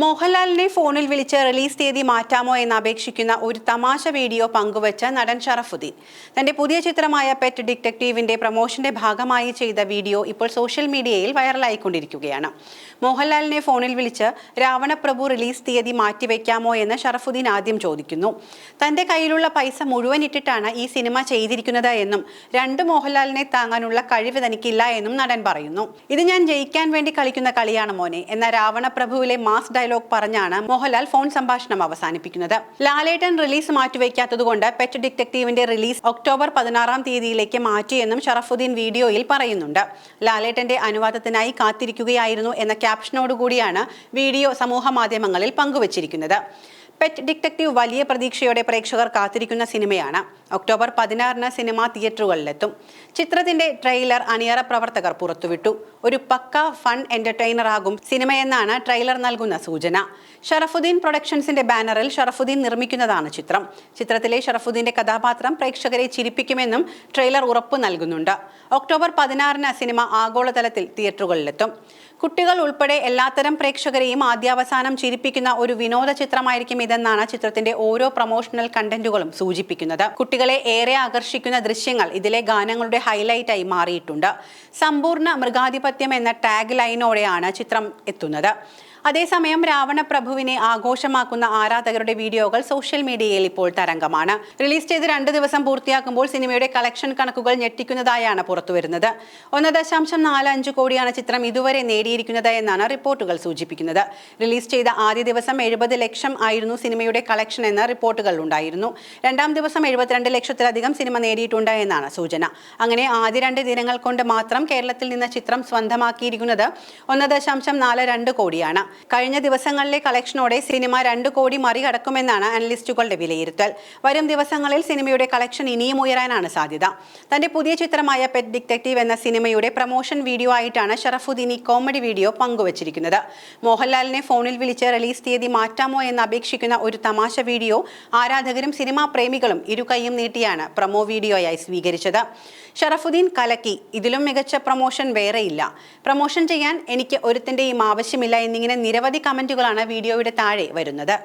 മോഹൻലാലിനെ ഫോണിൽ വിളിച്ച് റിലീസ് തീയതി മാറ്റാമോ എന്ന് അപേക്ഷിക്കുന്ന ഒരു തമാശ വീഡിയോ പങ്കുവച്ച നടൻ ഷറഫുദ്ദീൻ. തന്റെ പുതിയ ചിത്രമായ പെറ്റ് ഡിറ്റക്റ്റീവിന്റെ പ്രൊമോഷന്റെ ഭാഗമായി ചെയ്ത വീഡിയോ ഇപ്പോൾ സോഷ്യൽ മീഡിയയിൽ വൈറലായിക്കൊണ്ടിരിക്കുകയാണ്. മോഹൻലാലിനെ ഫോണിൽ വിളിച്ച് രാവണപ്രഭു റിലീസ് തീയതി മാറ്റിവെക്കാമോ എന്ന് ഷറഫുദ്ദീൻ ആദ്യം ചോദിക്കുന്നു. തന്റെ കയ്യിലുള്ള പൈസ മുഴുവൻ ഇട്ടിട്ടാണ് ഈ സിനിമ ചെയ്തിരിക്കുന്നത് എന്നും രണ്ട് മോഹൻലാലിനെ താങ്ങാനുള്ള കഴിവ് തനിക്കില്ല എന്നും നടൻ പറയുന്നു. ഇത് ഞാൻ ജയിക്കാൻ വേണ്ടി കളിക്കുന്ന കളിയാണ് മോനെ. എന്ന രാവണപ്രഭുവിലെ മാസ് ഡയലോഗ് പറഞ്ഞാണ് മോഹൻലാൽ ഫോൺ സംഭാഷണം അവസാനിപ്പിക്കുന്നത്. ലാലേട്ടൻ റിലീസ് മാറ്റിവെക്കാത്തതുകൊണ്ട് പെറ്റ് ഡിറ്റക്റ്റീവിന്റെ റിലീസ് ഒക്ടോബർ പതിനാറാം തീയതിയിലേക്ക് മാറ്റിയെന്നും ഷറഫുദ്ദീൻ വീഡിയോയിൽ പറയുന്നുണ്ട്. ലാലേട്ടന്റെ അനുവാദത്തിനായി കാത്തിരിക്കുകയായിരുന്നു എന്ന ക്യാപ്ഷനോടുകൂടിയാണ് വീഡിയോ സമൂഹ മാധ്യമങ്ങളിൽ പങ്കുവച്ചിരിക്കുന്നത്. പെറ്റ് ഡിറ്റക്റ്റീവ് വലിയ പ്രതീക്ഷയോടെ പ്രേക്ഷകർ കാത്തിരിക്കുന്ന സിനിമയാണ്. ഒക്ടോബർ പതിനാറിന് സിനിമ തിയേറ്ററുകളിലെത്തും. ചിത്രത്തിന്റെ ട്രെയിലർ അണിയറ പ്രവർത്തകർ പുറത്തുവിട്ടു. ഒരു പക്ക ഫൺ എന്റർടൈനർ ആകും സിനിമയെന്നാണ് ട്രെയിലർ നൽകുന്ന സൂചന. ഷറഫുദ്ദീൻ പ്രൊഡക്ഷൻസിന്റെ ബാനറിൽ ഷറഫുദ്ദീൻ നിർമ്മിക്കുന്നതാണ് ചിത്രം. ചിത്രത്തിലെ ഷറഫുദ്ദീന്റെ കഥാപാത്രം പ്രേക്ഷകരെ ചിരിപ്പിക്കുമെന്നും ട്രെയിലർ ഉറപ്പു നൽകുന്നുണ്ട്. ഒക്ടോബർ പതിനാറിന് സിനിമ ആഗോളതലത്തിൽ തിയേറ്ററുകളിലെത്തും. കുട്ടികൾ ഉൾപ്പെടെ എല്ലാത്തരം പ്രേക്ഷകരെയും ആദ്യാവസാനം ചിരിപ്പിക്കുന്ന ഒരു വിനോദ ചിത്രമായിരിക്കും ഇതെന്നാണ് ചിത്രത്തിന്റെ ഓരോ പ്രൊമോഷണൽ കണ്ടന്റുകളും സൂചിപ്പിക്കുന്നത്. കുട്ടികളെ ഏറെ ആകർഷിക്കുന്ന ദൃശ്യങ്ങൾ ഇതിലെ ഗാനങ്ങളുടെ ഹൈലൈറ്റായി മാറിയിട്ടുണ്ട്. സമ്പൂർണ മൃഗാധിപത്യം എന്ന ടാഗ് ലൈനോടെയാണ് ചിത്രം എത്തുന്നത്. അതേസമയം രാവണപ്രഭുവിനെ ആഘോഷമാക്കുന്ന ആരാധകരുടെ വീഡിയോകൾ സോഷ്യൽ മീഡിയയിൽ ഇപ്പോൾ തരംഗമാണ്. റിലീസ് ചെയ്ത് രണ്ട് ദിവസം പൂർത്തിയാക്കുമ്പോൾ സിനിമയുടെ കളക്ഷൻ കണക്കുകൾ ഞെട്ടിക്കുന്നതായാണ് പുറത്തുവരുന്നത്. ഒന്ന് ദശാംശം നാല് അഞ്ച് കോടിയാണ് ചിത്രം ഇതുവരെ നേടിയിരിക്കുന്നത് എന്നാണ് റിപ്പോർട്ടുകൾ സൂചിപ്പിക്കുന്നത്. റിലീസ് ചെയ്ത ആദ്യ ദിവസം എഴുപത് ലക്ഷം ആയിരുന്നു സിനിമയുടെ കളക്ഷൻ എന്ന റിപ്പോർട്ടുകൾ ഉണ്ടായിരുന്നു. രണ്ടാം ദിവസം എഴുപത്തിരണ്ട് ലക്ഷത്തിലധികം സിനിമ നേടിയിട്ടുണ്ട് എന്നാണ് സൂചന. അങ്ങനെ ആദ്യ രണ്ട് ദിനങ്ങൾ കൊണ്ട് മാത്രം കേരളത്തിൽ നിന്ന് ചിത്രം സ്വന്തമാക്കിയിരിക്കുന്നത് ഒന്ന് ദശാംശം നാല് രണ്ട് കോടിയാണ്. കഴിഞ്ഞ ദിവസങ്ങളിലെ കളക്ഷനോടെ സിനിമ രണ്ട് കോടി മറികടക്കുമെന്നാണ് അനലിസ്റ്റുകളുടെ വിലയിരുത്തൽ. വരും ദിവസങ്ങളിൽ സിനിമയുടെ കളക്ഷൻ ഇനിയും ഉയരാനാണ് സാധ്യത. തന്റെ പുതിയ ചിത്രമായ പെറ്റ് ഡിറ്റക്റ്റീവ് എന്ന സിനിമയുടെ പ്രൊമോഷൻ വീഡിയോ ആയിട്ടാണ് ഷറഫുദ്ദീൻ ഈ കോമഡി വീഡിയോ പങ്കുവച്ചിരിക്കുന്നത്. മോഹൻലാലിനെ ഫോണിൽ വിളിച്ച് റിലീസ് തീയതി മാറ്റാമോ എന്ന് അപേക്ഷിക്കുന്ന ഒരു തമാശ വീഡിയോ ആരാധകരും സിനിമാ പ്രേമികളും ഇരുകൈയും നീട്ടിയാണ് പ്രൊമോ വീഡിയോയായി സ്വീകരിച്ചത്. ഷറഫുദ്ദീൻ കലക്കി ഇതിലും മികച്ച പ്രൊമോഷൻ വേറെയില്ല. പ്രൊമോഷൻ ചെയ്യാൻ എനിക്ക് ഒരുത്തിന്റെയും ആവശ്യമില്ല എന്നിങ്ങനെ നിരവധി കമന്റുകളാണ് വീഡിയോയുടെ താഴെ വരുന്നത്.